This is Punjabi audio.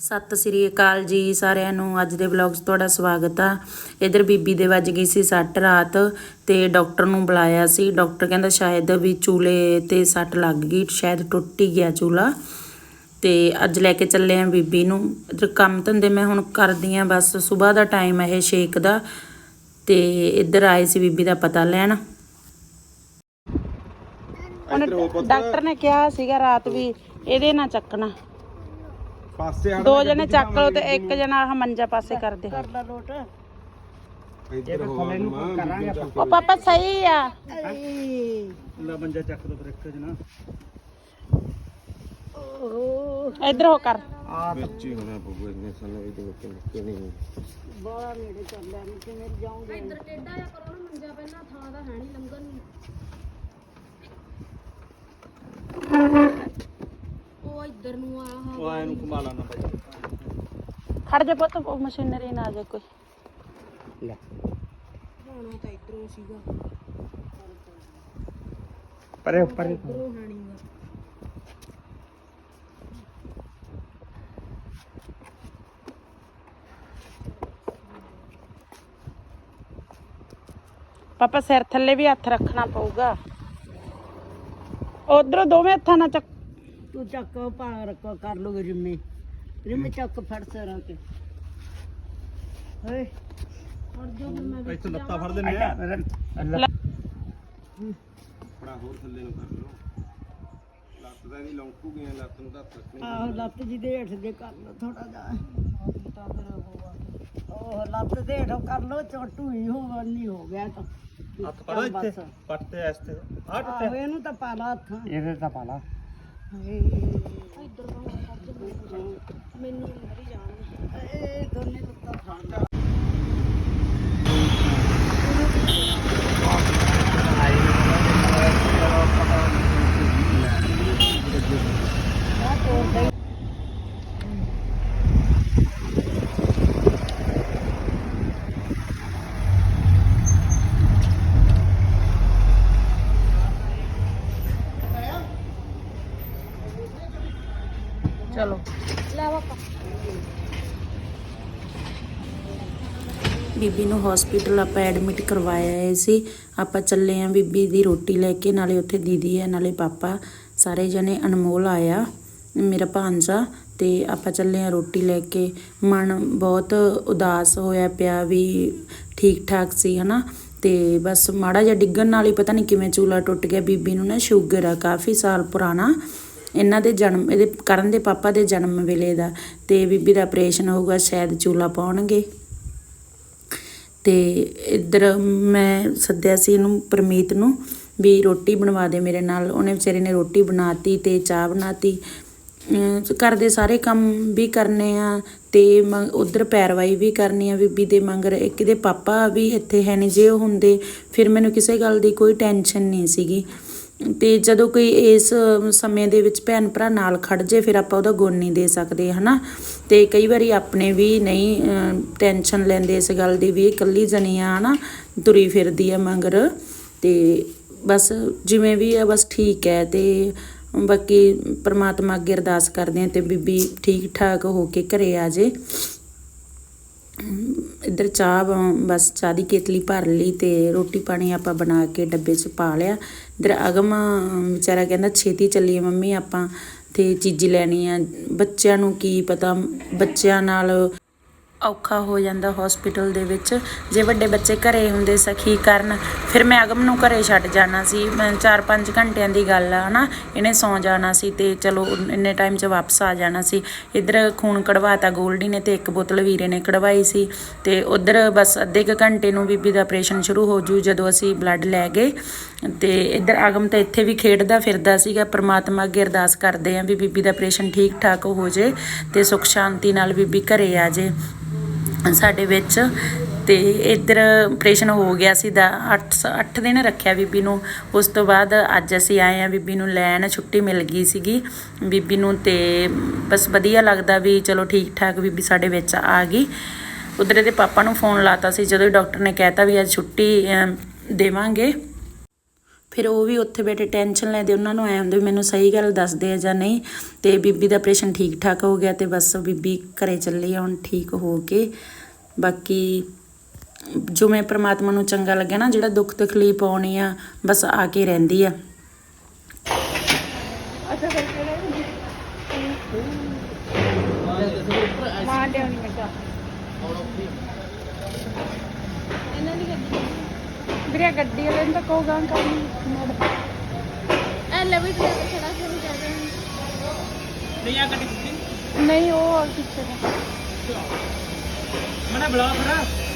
ਸਤਿ ਸ੍ਰੀ ਅਕਾਲ ਜੀ ਸਾਰਿਆਂ ਨੂੰ। ਅੱਜ ਦੇ ਵਲੌਗ 'ਚ ਤੁਹਾਡਾ ਸਵਾਗਤ ਆ। ਇਧਰ ਬੀਬੀ ਦੇ ਵੱਜ ਗਈ ਸੀ ਸੱਟ ਰਾਤ ਤੇ ਡਾਕਟਰ ਨੂੰ ਬੁਲਾਇਆ ਸੀ। ਡਾਕਟਰ ਕਹਿੰਦਾ ਸ਼ਾਇਦ ਵੀ ਚੂਲੇ ਤੇ ਸੱਟ ਲੱਗ ਗਈ ਸ਼ਾਇਦ ਟੁੱਟ ਹੀ ਗਿਆ ਚੂਲਾ। ਤੇ ਅੱਜ ਲੈ ਕੇ ਚੱਲੇ ਆ ਬੀਬੀ ਨੂੰ। ਇਧਰ ਕੰਮ ਧੰਦੇ ਮੈਂ ਹੁਣ ਕਰਦੀ ਆ ਬਸ ਸਵੇਰ ਦਾ ਟਾਈਮ ਹੈ ਇਹ ਛੇਕ ਦਾ। ਤੇ ਇੱਧਰ ਆਏ ਸੀ ਬੀਬੀ ਦਾ ਪਤਾ ਲੈਣ। ਡਾਕਟਰ ਨੇ ਕਿਹਾ ਸੀਗਾ ਰਾਤ ਵੀ ਇਹਦੇ ਨਾਲ ਚੱਕਣਾ। ਪਾਸੇ ਹਟ ਦੋ ਜਣੇ ਚੱਕ ਲਓ ਤੇ ਇੱਕ ਜਣਾ ਆਹ ਮੰਜਾ ਪਾਸੇ ਕਰ ਦੇ ਇੱਧਰ ਹੋ ਕਰਾਂਗੇ ਉਹ ਪਾਪਾ ਸਹੀ ਆ। ਲਾ ਮੰਜਾ ਚੱਕ ਦੋ ਫਿਰ ਇੱਕ ਜਣਾ। ਇੱਧਰ ਹੋ ਕਰ। ਵਿੱਚ ਹੀ ਹੋਣਾ ਪਊਗਾ ਇੰਨੇ ਸਾਨੂੰ ਇਹਦੇ ਵਿੱਚ ਨਿੱਕੇ ਨਹੀਂ ਉਹ ਆਇਆ ਨੂੰ ਘੁਮਾ ਲਾਣਾ ਬਾਈ। ਖੜ ਜਾ ਪੁੱਤ ਉਹ ਮਸ਼ੀਨਰੀ ਨਾ ਆ ਜਾ ਕੋਈ। ਲੈ। ਪਰੇ ਪਰੇ। ਪਾਪਾ ਸਿਰ ਥੱਲੇ ਵੀ ਹੱਥ ਰੱਖਣਾ ਪਊਗਾ। ਉਧਰੋਂ ਦੋਵੇਂ ਹੱਥਾਂ ਨਾਲ ਚੱਕ ਤੂੰ ਚੱਕ ਪਾ ਰੱਖੋ ਕਰ ਲੋਗੇ ਰਿੰਮੇ। ਰਿੰਮੇ ਚੱਕ ਫੜ ਸਰਾਂ ਕੇ ਓਏ ਇੱਥੇ ਲੱਤਾਂ ਫੜਦੇ ਨੇ ਲੈ। ਥੋੜਾ ਹੋਰ ਥੱਲੇ ਨੂੰ ਕਰ ਲਓ। ਲੱਤ ਦਾ ਇਹਦੀ ਲੌਂਕੂ ਗਿਆ ਲੱਤ ਨੂੰ ਤਾਂ ਤੱਕ ਆਹ ਲੱਤ ਜੀ ਦੇ ਹੇਠ ਦੇ ਕਰ ਲੋ ਥੋੜਾ ਜਿਹਾ। ਤਾਂ ਫਿਰ ਉਹ ਉਹ ਲੱਤ ਦੇ ਹੇਠੋਂ ਕਰ ਲੋ ਚੋਟੂ ਹੀ ਹੋ ਨਹੀਂ ਹੋ ਗਿਆ ਤਾਂ। ਹੱਥ ਫੜੋ ਇੱਥੇ ਪੱਟ ਤੇ ਇਸ ਤੇ। ਆ ਆਹੋ ਇਹਨੂੰ ਤਾਂ ਪਾ ਲਾ ਹੱਥ। ਇਹਦੇ ਤਾਂ ਪਾ ਲਾ। ਮੈਨੂੰ ਮਰੀ ਜਾਣ ਇਹ ਦੋਨੇ ਲੱਤਾਂ ਫੜ ਲਾ ਚਲੋ ਬੀਬੀ ਨੂੰ ਹਸਪੀਟਲ ਆਪਾਂ ਐਡਮਿਟ ਕਰਵਾਇਆ ਹੈ ਸੀ। ਆਪਾਂ ਚੱਲੇ ਆਂ ਬੀਬੀ ਦੀ ਰੋਟੀ ਲੈ ਕੇ ਨਾਲੇ ਉੱਥੇ ਦੀਦੀ ਹੈ ਨਾਲੇ ਪਾਪਾ। ਸਾਰੇ ਜਣੇ ਅਨਮੋਲ ਆਇਆ ਮੇਰਾ ਭਾਂਜਾ ਤੇ ਆਪਾਂ ਚੱਲੇ ਆਂ ਰੋਟੀ ਲੈ ਕੇ। ਮਨ ਬਹੁਤ ਉਦਾਸ ਹੋਇਆ ਪਿਆ ਵੀ ਠੀਕ ਠਾਕ ਸੀ ਹਨਾ? ਤੇ ਬਸ ਮਾੜਾ ਜਿਹਾ ਡਿੱਗਣ ਨਾਲ ਹੀ ਪਤਾ ਨਹੀਂ ਕਿਵੇਂ ਚੂਲਾ ਟੁੱਟ ਗਿਆ। ਬੀਬੀ ਨੂੰ ਨਾ ਸ਼ੂਗਰ ਆ ਕਾਫੀ ਸਾਲ ਪੁਰਾਣਾ। ਇਹਨਾਂ ਦੇ ਜਨਮ, ਇਹਦੇ ਕਰਨ ਦੇ ਪਾਪਾ ਦੇ ਜਨਮ ਵੇਲੇ ਦਾ ਤੇ ਬੀਬੀ ਦਾ ਆਪਰੇਸ਼ਨ ਹੋਊਗਾ, ਸ਼ਾਇਦ ਚੂਲਾ ਪਾਉਣਗੇ। ਤੇ ਇੱਧਰ ਮੈਂ ਸੱਦਿਆ ਸੀ ਇਹਨੂੰ, ਪਰਮੀਤ ਨੂੰ, ਵੀ ਰੋਟੀ ਬਣਵਾ ਦੇ ਮੇਰੇ ਨਾਲ। ਉਹਨੇ ਵਿਚਾਰੇ ਨੇ ਰੋਟੀ ਬਣਾਤੀ ਤੇ ਚਾਹ ਬਣਾਤੀ। ਅਮ ਘਰ ਦੇ ਸਾਰੇ ਕੰਮ ਵੀ ਕਰਨੇ ਆ ਤੇ ਉਧਰ ਪੈਰਵਾਈ ਵੀ ਕਰਨੀ ਆ ਬੀਬੀ ਦੇ, ਮੰਗਰ ਇੱਕ ਦੇ ਪਾਪਾ ਵੀ ਇੱਥੇ ਹੈ ਨਹੀਂ ਜੇ ਉਹ ਹੁੰਦੇ, ਫਿਰ ਮੈਨੂੰ ਕਿਸੇ ਗੱਲ ਦੀ ਕੋਈ ਟੈਨਸ਼ਨ ਨਹੀਂ ਸੀਗੀ। ਤੇ ਜਦੋਂ ਕੋਈ ਇਸ ਸਮੇਂ ਦੇ ਵਿੱਚ ਭੈਣ ਭਰਾ ਨਾਲ ਖੜ ਜੇ, ਫਿਰ ਆਪਾਂ ਉਹਦਾ ਗੁਣ ਨਹੀਂ ਦੇ ਸਕਦੇ, ਹਨਾ? ਤੇ ਕਈ ਵਾਰੀ ਆਪਣੇ ਵੀ ਨਹੀਂ ਟੈਨਸ਼ਨ ਲੈਂਦੇ ਇਸ ਗੱਲ ਦੀ ਵੀ ਇਹ ਇਕੱਲੀ ਜਣੀ ਆ, ਹਨਾ? ਤੁਰੀ ਫਿਰਦੀ ਆ ਮਗਰ। ਤੇ ਬਸ ਜਿਵੇਂ ਵੀ ਆ, ਬਸ ਠੀਕ ਹੈ। ਤੇ ਬਾਕੀ ਪ੍ਰਮਾਤਮਾ ਅੱਗੇ ਅਰਦਾਸ ਕਰਦੇ ਆ ਤੇ ਬੀਬੀ ਠੀਕ ਠਾਕ ਹੋ ਕੇ ਘਰੇ ਆ ਜੇ। ਇੱਧਰ ਚਾਹ ਬ- ਬਸ ਚਾਹ ਦੀ ਕੇਤਲੀ ਭਰ ਲਈ ਤੇ ਰੋਟੀ ਪਾਣੀ ਆਪਾਂ ਬਣਾ ਕੇ ਡੱਬੇ 'ਚ ਪਾ ਲਿਆ। ਇੱਧਰ ਅਗਮ ਵਿਚਾਰਾ ਕਹਿੰਦਾ ਛੇਤੀ ਚੱਲੀਏ ਮੰਮੀ ਆਪਾਂ ਤੇ ਚੀਜ਼ੀ ਲੈਣੀ ਆ। ਬੱਚਿਆਂ ਨੂੰ ਕੀ ਪਤਾ, ਬੱਚਿਆਂ ਨਾਲ ਔਖਾ ਹੋ ਜਾਂਦਾ ਹਸਪੀਟਲ ਦੇ ਵਿੱਚ। ਜੇ ਵੱਡੇ ਬੱਚੇ ਘਰੇ ਹੁੰਦੇ ਸਖੀ ਕਰਨ, ਫਿਰ ਮੈਂ ਅਗਮ ਨੂੰ ਘਰੇ ਛੱਡ ਜਾਣਾ ਸੀ। ਮੈਂ 4-5 ਘੰਟਿਆਂ ਦੀ ਗੱਲ ਆ, ਹਨਾ? ਇਹਨੇ ਸੌਂ ਜਾਣਾ ਸੀ ਤੇ ਚਲੋ ਇੰਨੇ ਟਾਈਮ 'ਚ ਵਾਪਸ ਆ ਜਾਣਾ ਸੀ। ਇੱਧਰ ਖੂਨ ਕਢਵਾਤਾ ਗੋਲਡੀ ਨੇ ਤੇ ਇੱਕ ਬੋਤਲ ਵੀਰੇ ਨੇ ਕਢਵਾਈ ਸੀ। ਤੇ ਉਧਰ ਬਸ ਅੱਧੇ ਕੁ ਘੰਟੇ ਨੂੰ ਬੀਬੀ ਦਾ ਆਪਰੇਸ਼ਨ ਸ਼ੁਰੂ ਹੋ ਜੂ ਜਦੋਂ ਅਸੀਂ ਬਲੱਡ ਲੈ ਗਏ। ਤੇ ਇੱਧਰ ਅਗਮ ਤਾਂ ਇੱਥੇ ਵੀ ਖੇਡਦਾ ਫਿਰਦਾ ਸੀਗਾ। ਪ੍ਰਮਾਤਮਾ ਅੱਗੇ ਅਰਦਾਸ ਕਰਦੇ ਆਂ ਵੀ ਬੀਬੀ ਦਾ ਆਪਰੇਸ਼ਨ ਠੀਕ ਠਾਕ ਹੋ ਜੇ ਤੇ ਸੁਖ ਸ਼ਾਂਤੀ ਨਾਲ ਬੀਬੀ ਘਰੇ ਆ ਜੇ। ਸਾਡੇ ਵਿੱਚ ਅਤੇ ਇੱਧਰ ਆਪਰੇਸ਼ਨ ਹੋ ਗਿਆ ਸੀ ਦਾ 8 8 ਦਿਨ ਰੱਖਿਆ ਬੀਬੀ ਨੂੰ। ਉਸ ਤੋਂ ਬਾਅਦ ਅੱਜ ਅਸੀਂ ਆਏ ਆ ਬੀਬੀ ਨੂੰ ਲੈਣ, ਛੁੱਟੀ ਮਿਲ ਗਈ ਸੀਗੀ। ਬੀਬੀ ਨੂੰ ਤੇ ਬਸ ਵਧੀਆ ਲੱਗਦਾ ਵੀ ਚਲੋ ਠੀਕ ਠਾਕ ਬੀਬੀ ਸਾਡੇ ਵਿੱਚ ਆ ਗਈ। ਉਧਰ ਦੇ ਪਾਪਾ ਨੂੰ ਫੋਨ ਲਾਤਾ ਸੀ, ਜਦੋਂ ਡਾਕਟਰ ਨੇ ਕਹਿਤਾ ਵੀ ਅੱਜ ਛੁੱਟੀ ਦੇਵਾਂਗੇ। ਫਿਰ ਉਹ ਵੀ ਉੱਥੇ ਬੈਠੇ ਟੈਨਸ਼ਨ ਲੈਂਦੇ ਉਹਨਾਂ ਨੂੰ ਐ ਹੁੰਦੇ ਮੈਨੂੰ ਸਹੀ ਗੱਲ ਦੱਸਦੇ ਆ ਜਾਂ ਨਹੀਂ ਤੇ ਬੀਬੀ ਦਾ ਆਪਰੇਸ਼ਨ ਠੀਕ ਠਾਕ ਹੋ ਗਿਆ ਤੇ ਬਸ ਬੀਬੀ ਘਰੇ ਚੱਲੀ ਆ ਹੁਣ ਠੀਕ ਹੋ ਕੇ। ਬਾਕੀ ਜੋ ਮੈਂ ਪ੍ਰਮਾਤਮਾ ਨੂੰ ਚੰਗਾ ਲੱਗਿਆ ਨਾ ਜਿਹੜਾ ਦੁੱਖ ਤਕਲੀਫ ਆਉਣੀ ਆ ਬਸ ਆ ਕੇ ਰਹਿੰਦੀ ਆ। ਮਾਂ ਦੇ ਨਹੀਂ ਮੈਂ ਇਹਨਾਂ ਦੀ ਗੱਡੀ ਵੀਰੇ ਗੱਡੀ ਵਾਲੇ ਨੂੰ ਤਾਂ ਕਹੋ ਗਾਂ ਕਰਨੀ ਮੋੜ ਐ ਲੈ ਵੀ ਤੇ ਖੜਾ ਸ਼ੁਰੂ ਕਰ ਦੇ ਨਹੀਂ ਆ ਗੱਡੀ ਨਹੀਂ ਉਹ ਪਿੱਛੇ ਦਾ। ਮਨਾ ਬੁਲਾ ਫਿਰ।